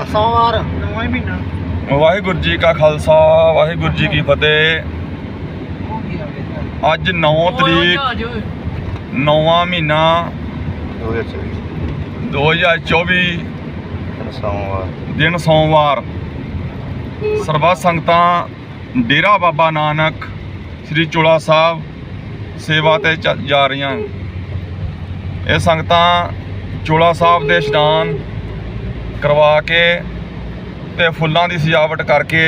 ਸੋਮਵਾਰ ਨਵਾਂ ਮਹੀਨਾ। ਵਾਹਿਗੁਰੂ ਜੀ ਕਾ ਖਾਲਸਾ ਵਾਹਿਗੁਰੂ ਜੀ ਕੀ ਫਤਿਹ। ਅੱਜ 9 ਤਰੀਕ 9ਵਾਂ ਮਹੀਨਾ 2024 ਸੋਮਵਾਰ। ਦਿਨ ਸੋਮਵਾਰ। ਸਰਬੱਤ ਸੰਗਤਾਂ ਡੇਰਾ ਬਾਬਾ ਨਾਨਕ ਸ੍ਰੀ ਚੋਲਾ ਸਾਹਿਬ ਸੇਵਾ ਤੇ ਚ- ਜਾ ਰਹੀਆਂ। ਇਹ ਸੰਗਤਾਂ ਚੋਲਾ ਸਾਹਿਬ ਦੇ ਇਸ਼ਨਾਨ ਕਰਵਾ ਕੇ ਤੇ ਫੁੱਲਾਂ ਦੀ ਸਜਾਵਟ ਕਰਕੇ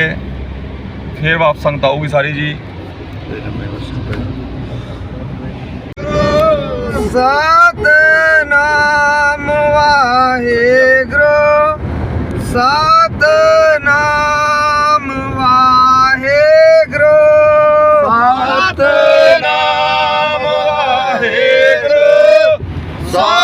ਫਿਰ ਵਾਪਸ ਸੰਗਤ ਆਊਗੀ ਸਾਰੀ ਜੀ। Satnam Waheguru Satnam Waheguru. Satnam Waheguru Satnam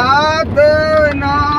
I do all.